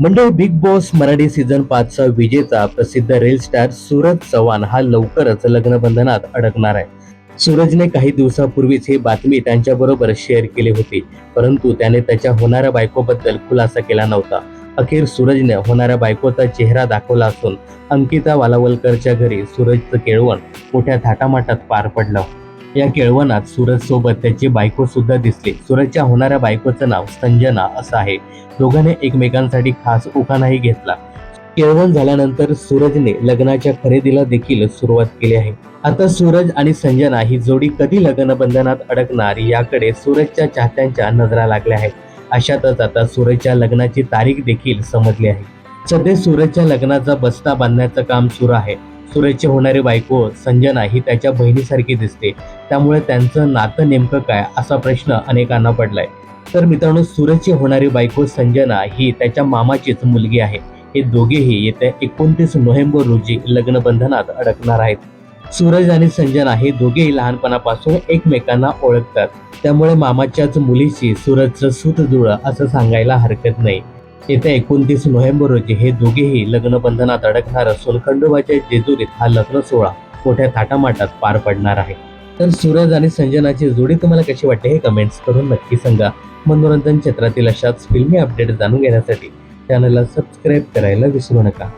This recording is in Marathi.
म्हणजे बिग बॉस मराठी सीझन पाचचा विजेता प्रसिद्ध रेल स्टार सूरज चव्हाण हा लवकरच लग्नबंधनात अडकणार आहे. सूरजने काही दिवसापूर्वीच ही बातमी त्यांच्याबरोबर शेअर केली होती परंतु त्याने त्याच्या होणाऱ्या बायकोबद्दल खुलासा केला नव्हता. अखेर सूरजने होणाऱ्या बायकोचा चेहरा दाखवला असून अंकिता वालावलकरच्या घरी सूरजचं केळवण मोठ्या थाटामाटात पार पडलं. या केळवणात सूरज सोबत त्याची बायको सुद्धा दिसली. सूरजच्या होणाऱ्या बायकोचं नाव संजना असं आहे. दोघांनी एकमेकांसाठी खास उखाणाही घेतला. केळवण झाल्यानंतर सूरजने लग्नाच्या खरेदीला देखील सुरुवात केली आहे. आता सूरज आणि संजना ही जोडी कधी लग्नबंधनात अडकणार याकडे सूरजच्या चाहत्यांच्या नजरा लागल्या आहेत. अशातच आता सूरजच्या लग्नाची तारीख देखील समजली आहे. सध्या सूरजच्या लग्नाचा बस्ता बांधण्याचं काम सुरू आहे. सूरजची होणारी बायको संजना ही त्याच्या बहिणीसारखी दिसते. त्यामुळे त्यांचं नातं नेमकं काय असा प्रश्न अनेकांना पडलाय. तर मित्रांनो सूरजची होणारी बायको संजना ही त्याच्या मामाचीच मुलगी आहे. हे दोघेही येत्या एकोणतीस नोव्हेंबर रोजी लग्नबंधनात अडकणार आहेत. सूरज आणि संजना हे दोघेही लहानपणापासून एकमेकांना ओळखतात. त्यामुळे मामाच्याच मुलीशी सूरजचं सूत जुळं असं सांगायला हरकत नाही. येत्या एकोणतीस नोव्हेंबर रोजी हे दोघेही लग्नबंधनात अडकणार असून खंडोबाच्या जेजुरीत हा लग्न सोहळा मोठ्या थाटामाटात पार पडणार आहे. तर सूरज आणि संजनाची जोडी तुम्हाला कशी वाटते हे कमेंट्स करून नक्की सांगा. मनोरंजन क्षेत्रातील अशाच फिल्मी अपडेट जाणून घेण्यासाठी चॅनलला सबस्क्राईब करायला विसरू नका.